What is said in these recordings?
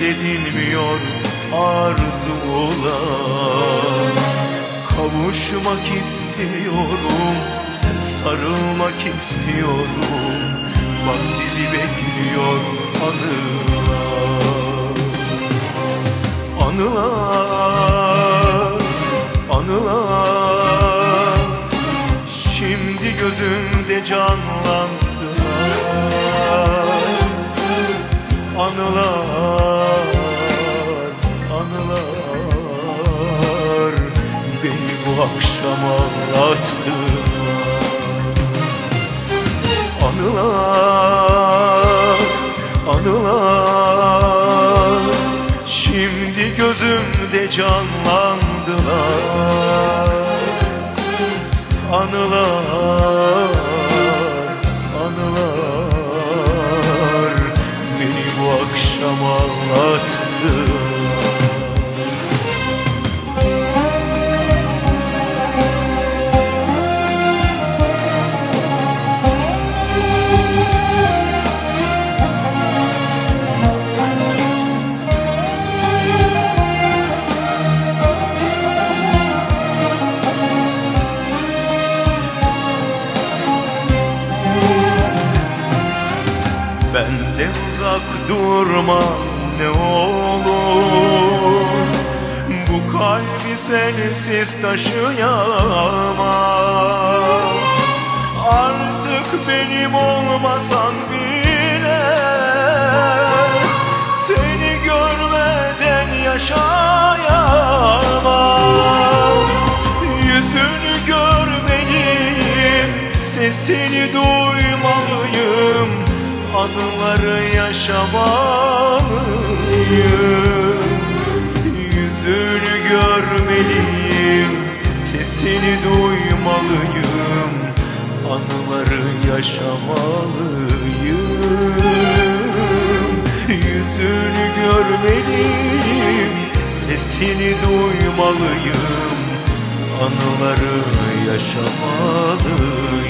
Gönlümde dinmiyor arzular Kavuşmak istiyorum, sarılmak istiyorum. Bak bizi bekliyor anılar. Anılar, anılar. Şimdi gözümde canlandılar. Anılar akşam ağlattı. Anılar, anılar. Şimdi gözümde canlandılar. Anılar, anılar. Beni bu akşam ağlattı Benden uzak durma ne olur. Bu kalbi sensiz taşıyamam. Artık benim olmasan bile Seni görmeden yaşayamam Anıları yaşamalıyım. Yüzünü görmeliyim Sesini duymalıyım. Anıları yaşamalıyım. Yüzünü görmeliyim Sesini duymalıyım. Anıları yaşamalıyım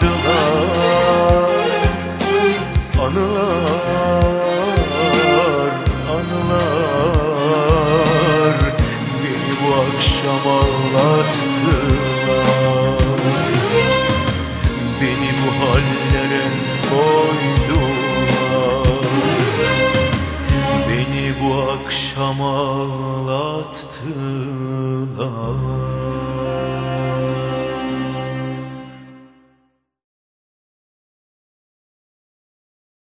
akşam ağlattılar